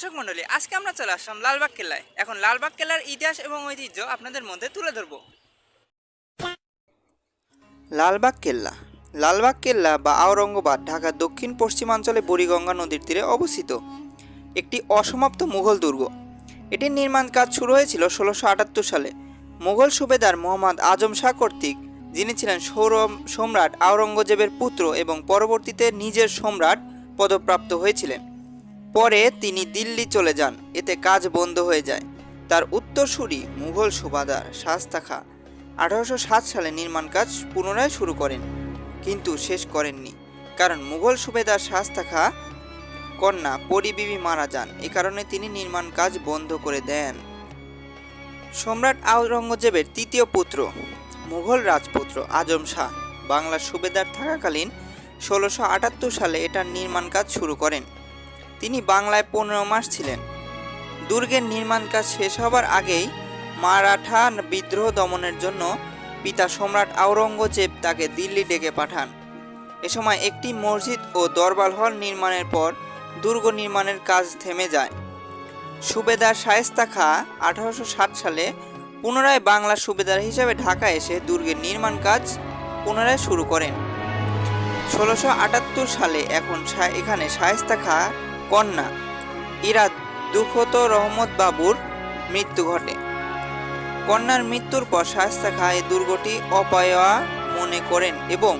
দর্শক মণ্ডলী, আজকে আমরা চলে আসলাম লালবাগ কেল্লায়। এখন লালবাগ কেল্লার ইতিহাস এবং ঐতিহ্য আপনাদের মধ্যে তুলে ধরবো। লালবাগ কেল্লা। লালবাগ কেল্লা বা আওরঙ্গাবাদ ঢাকার দক্ষিণ পশ্চিমাঞ্চলে বুড়িগঙ্গা নদীর তীরে অবস্থিত। একটি অসমাপ্ত মুঘল দুর্গ। এটির নির্মাণ কাজ শুরু হয়েছিল ষোলোশো আটাত্তর সালে। মুঘল সুবেদার মোহাম্মদ আজম শাহ কর্তৃক, যিনি ছিলেন সৌরভ সম্রাট আওরঙ্গজেবের পুত্র এবং পরবর্তীতে নিজের সম্রাট পদপ্রাপ্ত হয়েছিলেন। পরে তিনি দিল্লি চলে যান, এতে কাজ বন্ধ হয়ে যায়। তার উত্তরসূরি মুঘল সুবাদার শাস্তা খা আঠারোশো সাত সালে নির্মাণ কাজ পুনরায় শুরু করেন, কিন্তু শেষ করেননি। কারণ মুঘল সুবেদার শাস্তা খা কন্যা পরিবিবি মারা যান, এ কারণে তিনি নির্মাণ কাজ বন্ধ করে দেন। সম্রাট আওরঙ্গজেবের তৃতীয় পুত্র, মুঘল রাজপুত্র আজম শাহ, বাংলার সুবেদার থাকাকালীন ষোলোশো সালে এটার নির্মাণ কাজ শুরু করেন। তিনি বাংলায় পনেরো মাস ছিলেন। দুর্গের নির্মাণ কাজ শেষ হবার আগেই মারাঠা বিদ্রোহ দমনের জন্য পিতা সম্রাট আওরঙ্গজেব তাকে দিল্লি ডেকে পাঠান। এ সময় একটি মসজিদ ও দরবার হল নির্মাণের পর দুর্গ নির্মাণের কাজ থেমে যায়। সুবেদার শায়েস্তা খা আঠারোশো ষাট সালে পুনরায় বাংলা সুবেদার হিসেবে ঢাকা এসে দুর্গের নির্মাণ কাজ পুনরায় শুরু করেন। ষোলোশো সালে এখন এখানে শায়েস্তা খা কন্যা। ইরা দুঃখত রহমত বাবুর মৃত্যু ঘটে। কন্যার মৃত্যুর পর শায়েস্তা খা এই দুর্গটি অপায়া মনে করেন এবং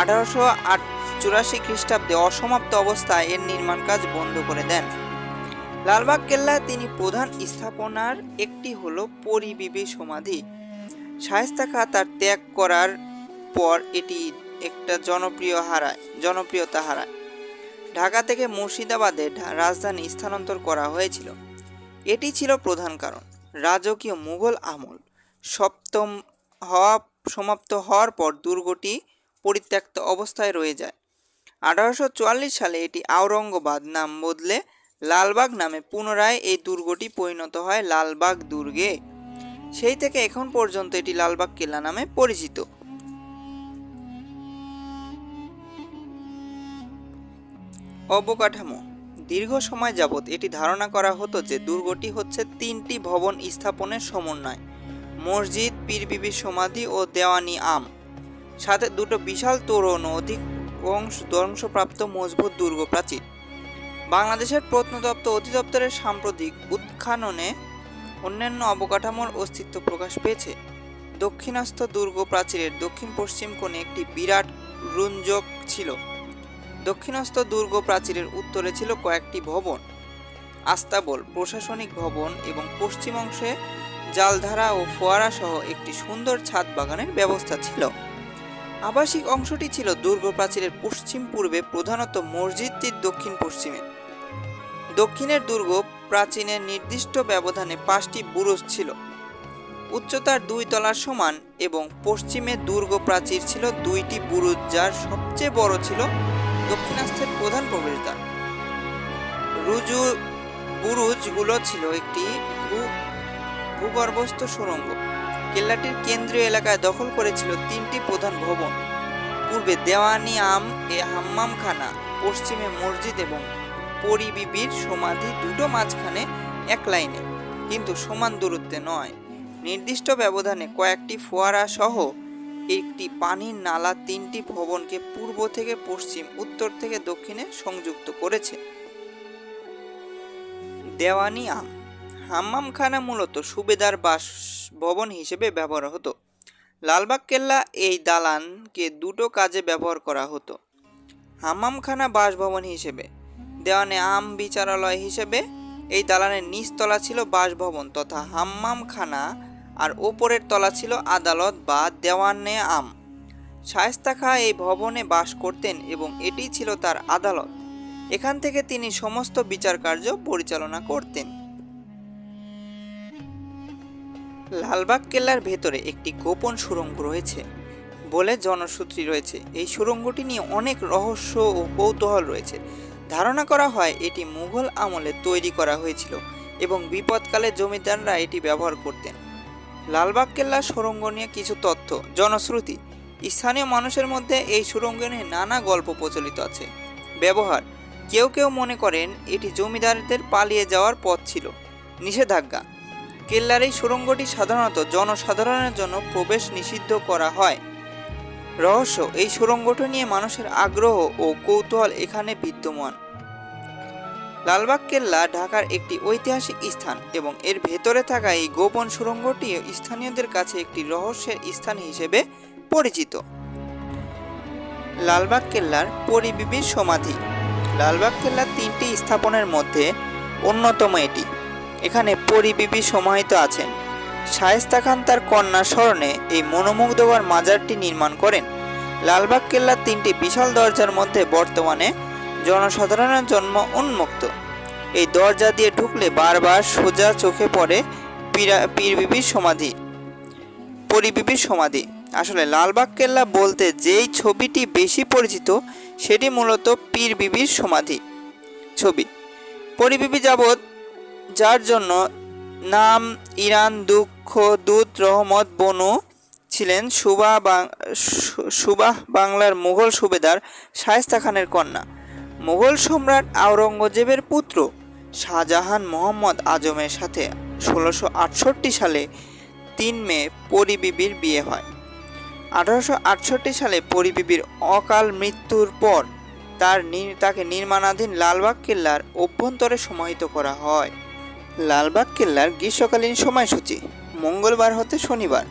আঠারোশো আট চুরাশি খ্রিস্টাব্দে অসমাপ্ত অবস্থায় এর নির্মাণ কাজ বন্ধ করে দেন। লালবাগ কেল্লা তিনি প্রধান স্থাপনার একটি হলো পরিবিবি সমাধি। শায়েস্তা খা তার ত্যাগ করার পর এটি একটা জনপ্রিয় হারায়, জনপ্রিয়তা হারায়। ঢাকা থেকে মুর্শিদাবাদে ঢা- রাজধানী স্থানান্তর করা হয়েছিল। এটি ছিল প্রধান কারণ। রাজকীয় মুঘল আমল সপ্তম হওয়া, সমাপ্ত হওয়ার পর দুর্গটি পরিত্যক্ত অবস্থায় রয়ে যায়। আঠারোশো চুয়াল্লিশ সালে এটি আওরঙ্গাবাদ নাম বদলে লালবাগ নামে পুনরায় এই দুর্গটি পরিণত হয় লালবাগ দুর্গে। সেই থেকে এখন পর্যন্ত এটি লালবাগ কেল্লা নামে পরিচিত। অবকাঠামো। দীর্ঘ সময় যাবৎ এটি ধারণা করা হতো যে দুর্গটি হচ্ছে তিনটি ভবন স্থাপনের সমন্বয়, মসজিদ, পীরবিবি সমাধি ও দেওয়ানি আম। সাথে দুটো বিশাল তোরণ অধিক অংশ ধ্বংসপ্রাপ্ত মজবুত দুর্গ প্রাচীর। বাংলাদেশের প্রত্নতত্ত্ব অধিদপ্তরের সাম্প্রতিক উৎখননে অন্যান্য অবকাঠামোর অস্তিত্ব প্রকাশ পেয়েছে। দক্ষিণাস্থ দুর্গ প্রাচীরের দক্ষিণ পশ্চিম কোণে একটি বিরাট রুঞ্জক ছিল। দক্ষিণস্থ দুর্গ প্রাচীরের উত্তরে ছিল কয়েকটি ভবন। আস্তাবল প্রশাসনিক ভবন এবং পশ্চিম অংশে জালধারা ও ফোয়ারা সহ একটি সুন্দর ছাদ বাগানের ব্যবস্থা ছিল। আবাসিক অংশটি ছিল দুর্গ প্রাচীরের পশ্চিম পূর্বে প্রধানত মসজিদটির দক্ষিণ পশ্চিমে দক্ষিণের দুর্গ প্রাচীনের নির্দিষ্ট ব্যবধানে পাঁচটি বুরুজ ছিল। উচ্চতার দুই তলার সমান এবং পশ্চিমে দুর্গ প্রাচীর ছিল দুইটি বুরুজ, যার সবচেয়ে বড় ছিল দক্ষিণাস্থের প্রধান প্রবেশদ্বার। রুজু বুরুজগুলো ছিল একটি ভূগর্ভস্থ সুড়ঙ্গ কেল্লাটির কেন্দ্রীয় এলাকায় দখল করেছিল তিনটি প্রধান ভবন। পূর্বে দেওয়ানি আম এ হাম্মামখানা, পশ্চিমে মসজিদ এবং পরিবিবির সমাধি দুটো মাঝখানে এক লাইনে। কিন্তু সমান দূরত্বে নয়। নির্দিষ্ট ব্যবধানে কয়েকটি ফোয়ারা সহ একটি পানির নালা তিনটি ভবনকে পূর্ব থেকে পশ্চিম, উত্তর থেকে দক্ষিণে সংযুক্ত করেছে। দেওয়ানি আম। হাম্মামখানা মূলত সুবেদার বাস ভবন হিসেবে ব্যবহার হতো। লালবাগ কেল্লা এই দালানকে দুটো কাজে ব্যবহার করা হতো। হাম্মামখানা বাসভবন হিসেবে। দেওয়ানে আম বিচারালয় হিসেবে এই দালানের নিচতলা ছিল বাসভবন তথা হাম্মামখানা আর ওপরের তলা ছিল আদালত বা দেওয়ানে আম। শায়েস্তা খা এই ভবনে বাস করতেন এবং এটি ছিল তার আদালত। এখান থেকে তিনি সমস্ত বিচার কার্য পরিচালনা করতেন। লালবাগ কেল্লার ভেতরে একটি গোপন সুড়ঙ্গ রয়েছে বলে জনসূত্রী রয়েছে। এই সুড়ঙ্গটি নিয়ে অনেক রহস্য ও কৌতূহল রয়েছে। ধারণা করা হয় এটি মুঘল আমলে তৈরি করা হয়েছিল এবং বিপদকালে জমিদাররা এটি ব্যবহার করতেন। লালবাগ কেল্লার সুড়ঙ্গ নিয়ে কিছু তথ্য। জনশ্রুতি, স্থানীয় মানুষের মধ্যে এই সুড়ঙ্গ নিয়ে নানা গল্প প্রচলিত আছে। ব্যবহার, কেউ কেউ মনে করেন এটি জমিদারদের পালিয়ে যাওয়ার পথ ছিল। নিষেধাজ্ঞা, কেল্লার এই সুড়ঙ্গটি সাধারণত জনসাধারণের জন্য প্রবেশ নিষিদ্ধ করা হয়। রহস্য, এই সুড়ঙ্গটি নিয়ে মানুষের আগ্রহ ও কৌতূহল এখানে বিদ্যমান। লালবাগ কেল্লা ঢাকার একটি ঐতিহাসিক স্থান এবং এর ভেতরে থাকা এই গোপন সুড়ঙ্গটি স্থানীয়দের কাছে একটি রহস্যের স্থান হিসেবে পরিচিত। লালবাগ কেল্লার পরিবিবির সমাধি। লালবাগ কেল্লার তিনটি স্থাপনের মধ্যে অন্যতম এটি। এখানে পরিবিবি সমাহিত আছেন। শায়েস্তা খান তার কন্যা স্মরণে এই মনোমুগ্ধকর মাজারটি নির্মাণ করেন। লালবাগ কেল্লার তিনটি বিশাল দরজার মধ্যে বর্তমানে জনসাধারণের জন্ম উন্মুক্ত। এই দরজা দিয়ে ঢুকলে বারবার সোজা চোখে পড়ে পীরা- পীরবিবির সমাধি। পরিবিবির সমাধি। আসলে লালবাগ কেল্লা বলতে যেই ছবিটি বেশি পরিচিত, সেটি মূলত পীর বিবির সমাধি ছবি। পরিবিবি যাবৎ, যার জন্য নাম ইরান, দুঃখ, দূত, রহমত, বনু ছিলেন সুবাহ সুবাহ বাংলার মুঘল সুবেদার শায়েস্তা খানের কন্যা। মুঘল সম্রাট আওরঙ্গজেবের পুত্র শাহজাহান মোহাম্মদ আজমের সাথে ষোলোশো আটষট্টি সালে তিন মে পরিবিবির বিয়ে হয়। আঠারোশো আটষট্টি সালে পরিবিবির অকাল মৃত্যুর পর তার তাকে নির্মাণাধীন লালবাগ কেল্লার অভ্যন্তরে সমাহিত করা হয়। লালবাগ কেল্লার গ্রীষ্মকালীন সময়সূচি, মঙ্গলবার হতে শনিবার,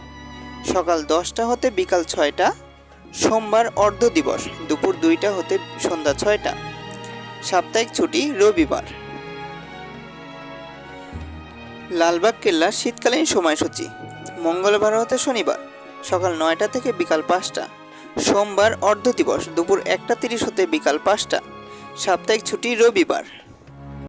সকাল দশটা হতে বিকাল ছয়টা, সোমবার অর্ধ দিবস, দুপুর দুইটা হতে সন্ধ্যা ছয়টা। সাপ্তাহিক ছুটি রবিবার। লালবাগ কেল্লার শীতকালীন সময়সূচি। মঙ্গলবার হতে শনিবার, সকাল নয়টা থেকে বিকাল পাঁচটা। সোমবার অর্ধ দিবস, দুপুর একটা তিরিশ হতে বিকাল পাঁচটা। সাপ্তাহিক ছুটি রবিবার।